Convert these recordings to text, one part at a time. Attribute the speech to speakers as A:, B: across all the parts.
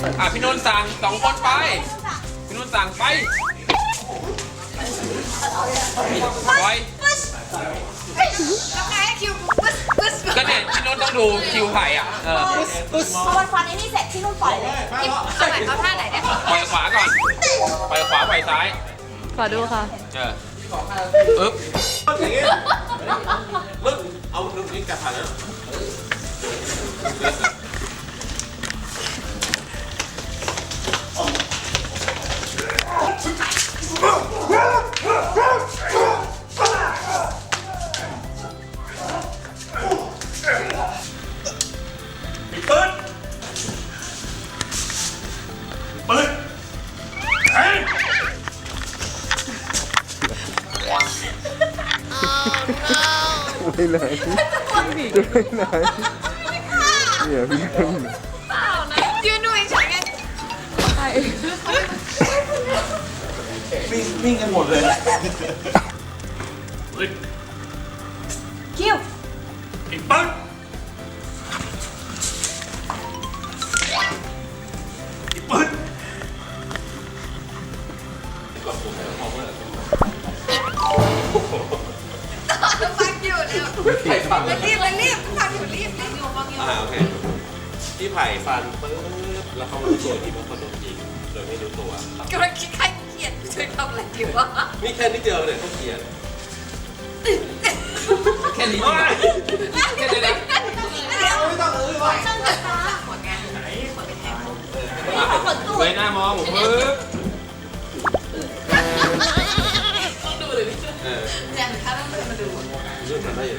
A: อะพี่นุ่นสั่งสองคนไป พี่นุ่นสั่งไปปล่อย
B: แล้วไงคิวปึ๊สปึ๊ส
A: ก็เนี่ยพี่นุ่นต้องดูคิวไผ่อะเออ
B: พอมันฟันไอ้นี่เสร็จที่นุ่นปล่อยเลยที่เอาไหนเอาท่าไหนเนี่ย
A: ปล่อยขวาก่อนปล่อยขวาปล่อยซ้าย
C: ขอดูค่ะ
A: เอออึ๊บ
D: เอาลูกนี้กลับผ่านแล้ว
E: ไม่เลยจะไปไหนเนี่ยพี่นุ่น
B: ยืนดูเฉยๆไง
D: วิ่งวิ่งกันหมดเลย
F: ปืน
B: คิว
F: ไอ้ปืนไอ้ปืน
B: ฟังอยู่เนี่ยมันรีบมันรีบฟังอยู่รีบรีบอยู่ฟังอยู่
D: อ่าโอเคพี่ไผ่ฟันปึ๊บแล้วเขามารู้ตัวที่ว่าคนโดนยิงโดยไม่รู้ตัว
B: กำลังคิดใครเกลียดช่วยทำอะไรดีวะ
D: นี่แค่นิดเดียวเนี่ยเขาเขียน
A: แค่นี้จริงเหรอแค่นี้นะ
B: ไม่ต้องเออวะช่างเกิดตาหมดไง
A: เว้ยหน้ามองปึ๊บ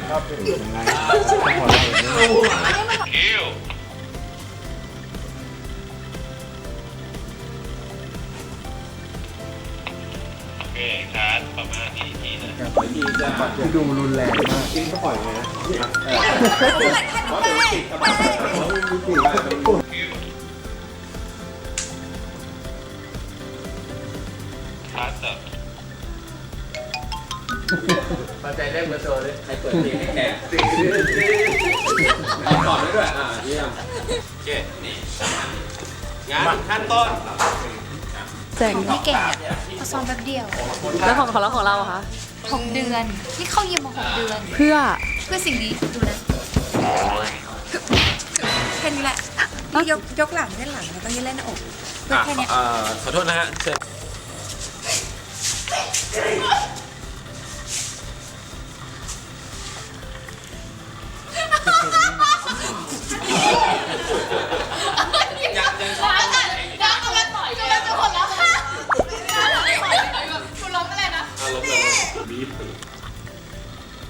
D: รื่องทำได้อยู่
E: ยังไงขอเราเนี่ยที่ดูรุนแรงมาก
D: จริงก็ปล่อยเลยนะ
A: ปัจจัยแรกเบอร์โซเลยใครเปิดเพลงให้แขกเอาก่อนไว้ด้วยอ่าเยี่ยม
D: โอเคนี่งานขั้นต้น
C: แสง
B: ไม่เก่งอะเขาซ้อมแป๊บเดียว
C: แล้วของของเราของเราอะคะ
B: หกเดือน นี่เข้ายิมมาหกเดือน
C: เพื่อ
B: เพื่อสิ่งนี้ ดูนะแค่นี้แหละนี่ยกยกหลังเล่นหลังแล้วก็ยืดเล่นหน้าอกเพื่อ
D: อะ
B: แค่เนี้ย
D: เอ่อขอโทษนะฮะเชิญ
B: มี
F: ปืน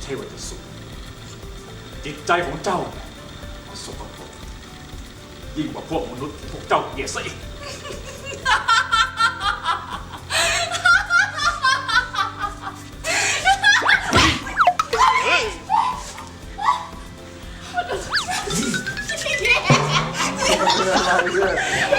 F: ใช่ว่าจะสุขจิตใจของเจ้ามันสกปรกยิ่งกว่าพวกมนุษย์ที่พวกเจ้าเกลียดซะอีก
B: เ